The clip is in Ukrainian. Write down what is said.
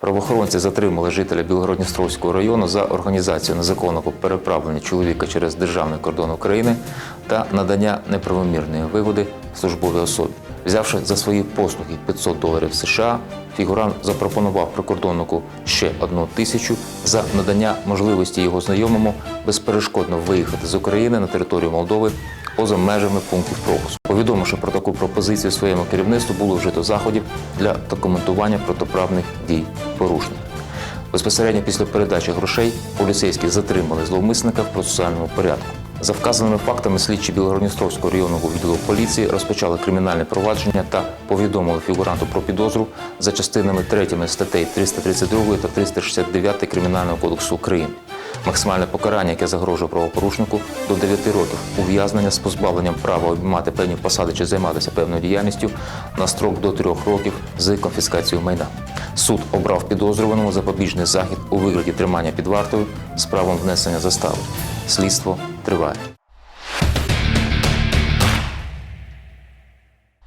Правоохоронці затримали жителя Білгородністровського району за організацію незаконного переправлення чоловіка через державний кордон України та надання неправомірної вигоди службовій особі. Взявши за свої послуги 500 доларів США, фігурант запропонував прикордоннику ще одну тисячу за надання можливості його знайомому безперешкодно виїхати з України на територію Молдови поза межами пунктів пропуску. Повідомивши про таку пропозицію своєму керівництву, було вжито заходів для документування протиправних дій порушників. Безпосередньо після передачі грошей поліцейські затримали зловмисника в процесуальному порядку. За вказаними фактами слідчі Білгородністровського районного відділу поліції розпочали кримінальне провадження та повідомили фігуранту про підозру за частинами 3 статей 332 та 369 Кримінального кодексу України. Максимальне покарання, яке загрожує правопорушнику, до 9 років ув'язнення з позбавленням права обіймати певні посади чи займатися певною діяльністю на строк до 3 років з конфіскацією майна. Суд обрав підозрюваному запобіжний захід у вигляді тримання під вартою з правом внесення застави. Слідство триває.